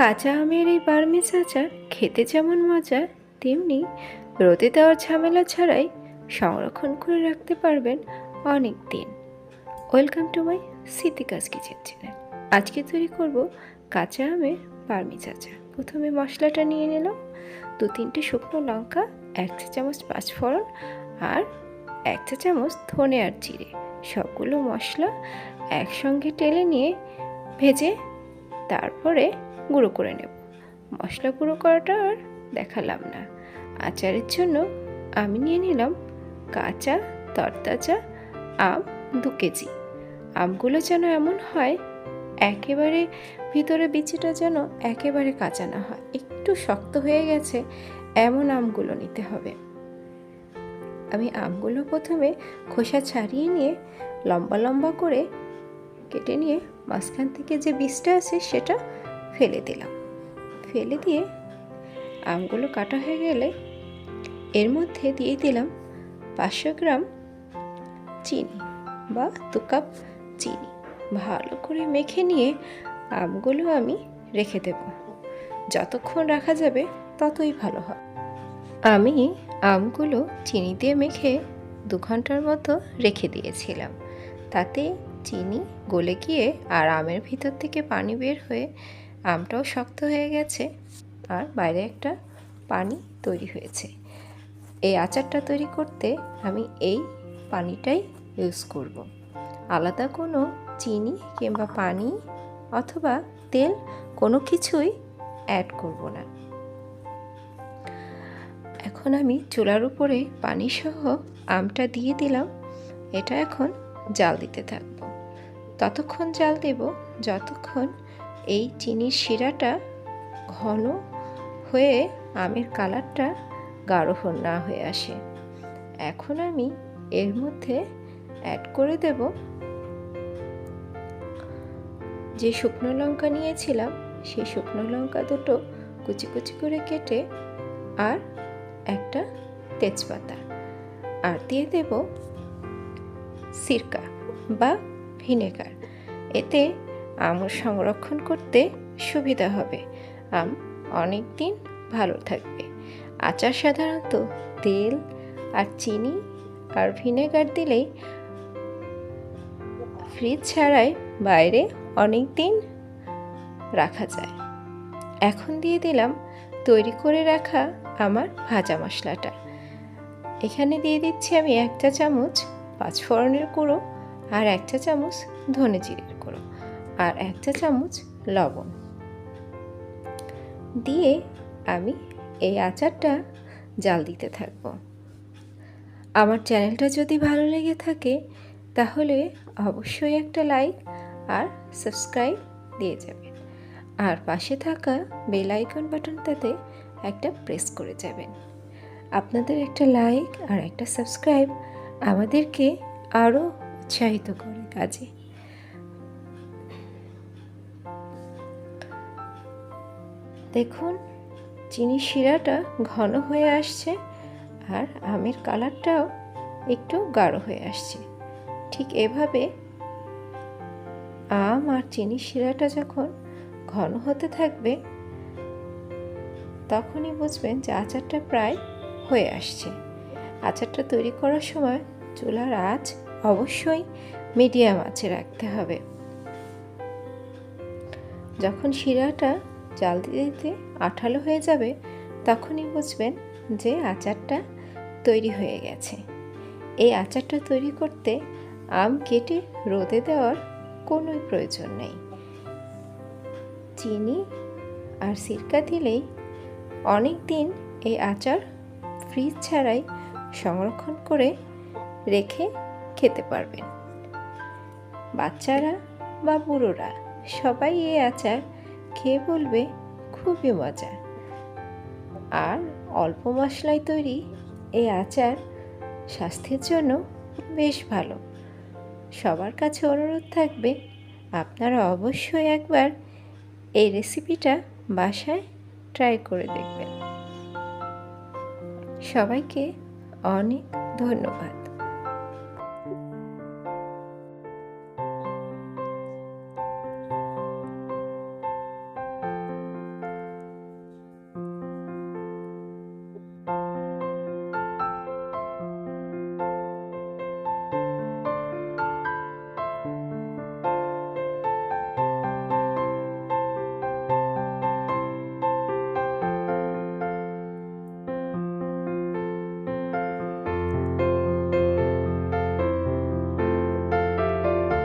কাঁচা আমের এই বার্মিজ আচার খেতে যেমন মজা তেমনি রোদে দেওয়ার ঝামেলা ছাড়াই সংরক্ষণ করে রাখতে পারবেন অনেক দিন welcome to my Siddiqa's kitchen channel. আজকে তৈরি করব কাঁচা আমের বার্মিজ আচার প্রথমে মশলাটা নিয়ে নিলাম। দু তিনটে শুকনো লঙ্কা, এক চা চামচ পাঁচফোড়ন আর এক চা চামচ ধনে আর জিরে। সবগুলো মশলা একসঙ্গে টেলে নিয়ে ভেজে তারপরে গুঁড়ো করে নেব। মশলা গুঁড়ো করাটা আর দেখালাম না। আচারের জন্য আমি নিয়ে নিলাম কাঁচা, তরতাজা আম দু কেজি। আমগুলো যেন এমন হয়, একেবারে ভিতরে বিচিটা যেন একেবারে কাঁচা না হয়। একটু শক্ত হয়ে গেছে, এমন আমগুলো নিতে হবে। আমি আমগুলো প্রথমে খোসা ছাড়িয়ে নিয়ে লম্বা লম্বা করে কেটে নিয়ে মাঝখান থেকে যে বীজটা আছে সেটা ফেলে দিলাম। ফেলে দিয়ে আমগুলো কাটা হয়ে গেলে এর মধ্যে দিয়ে দিলাম পাঁচশো গ্রাম চিনি বা দু কাপ চিনি। ভালো করে মেখে নিয়ে আমগুলো আমি রেখে দেব। যতক্ষণ রাখা যাবে ততই ভালো হয় আমি আমগুলো চিনি দিয়ে মেখে দু ঘণ্টার মতো রেখে দিয়েছিলাম। তাতে চিনি গলে গিয়ে আর আমের ভিতর থেকে পানি বের হয়ে আমটাও শক্ত হয়ে গেছে আর বাইরে একটা পানি তৈরি হয়েছে। এই আচারটা তৈরি করতে আমি এই পানিটাই ইউজ করব। আলাদা কোনো চিনি কিংবা পানি অথবা তেল কোনো কিছুই অ্যাড করব না। এখন আমি চুলার উপরে পানি সহ আমটা দিয়ে দিলাম। এটা এখন জাল দিতে থাকব। ততক্ষণ জাল দেব, যতক্ষণ এই চিনির শিরাটা ঘন হয়ে আমের কালারটা গাঢ় না হয়ে আসে। এখন আমি এর মধ্যে অ্যাড করে দেব যে শুকনো লঙ্কা নিয়েছিলাম, সেই শুকনো লঙ্কা দুটো কুচি কুচি করে কেটে আর একটা তেজপাতা। আর দিয়ে দেব সিরকা বা ভিনেগার। এতে আম সংরক্ষণ করতে সুবিধা হবে। আম অনেক দিন ভালো থাকবে। আচার সাধারণত তেল আর চিনি আর ভিনেগার দিলেই ফ্রিজ ছাড়াই বাইরে অনেক দিন রাখা যায়। এখন দিয়ে দিলাম তৈরি করে রাখা আমার ভাজা মশলাটা। এখানে দিয়ে দিচ্ছি আমি একটা চামচ পাঁচফোড়নের গুঁড়ো আর একটা চামচ ধনে জিরের গুঁড়ো। আর এক চা চামচ লবণ। দিয়ে আমি এই আচারটা জাল দিতে থাকব। আমার চ্যানেলটা যদি ভালো লেগে থাকে, তাহলে অবশ্যই একটা লাইক আর সাবস্ক্রাইব দিয়ে যাবেন আর পাশে থাকা বেল আইকন বাটনটাতে একটা প্রেস করে যাবেন। আপনাদের একটা লাইক আর একটা সাবস্ক্রাইব আমাদেরকে আরও উৎসাহিত করে। কাজে দেখুন, চিনি শিরাটা ঘন হয়ে আসছে আর আমের কালারটাও একটু গাঢ় হয়ে আসছে। ঠিক এভাবে আম আর চিনি শিরাটা যখন ঘন হতে থাকবে, তখনই বুঝবেন যে আচারটা প্রায় হয়ে আসছে। আচারটা তৈরি করার সময় চুলার আঁচ অবশ্যই মিডিয়াম আঁচে রাখতে হবে। যখন শিরাটা জাল দিতে দিতে আঠালো হয়ে যাবে, তখনই বুঝবেন যে আচারটা তৈরি হয়ে গেছে। এই আচারটা তৈরি করতে আম কেটে রোদে দেওয়ার কোনোই প্রয়োজন নেই। চিনি আর সিরকা দিলেই অনেক দিন এই আচার ফ্রিজ ছাড়াই সংরক্ষণ করে রেখে খেতে পারবেন। বাচ্চারা বা বুড়োরা সবাই এই আচার খেয়ে বলবে, খুবই মজা। আর অল্প মশলায় তৈরি এই আচার স্বাস্থ্যের জন্য বেশ ভালো। সবার কাছে অনুরোধ থাকবে, আপনারা অবশ্যই একবার এই রেসিপিটা বাসায় ট্রাই করে দেখবেন। সবাইকে অনেক ধন্যবাদ।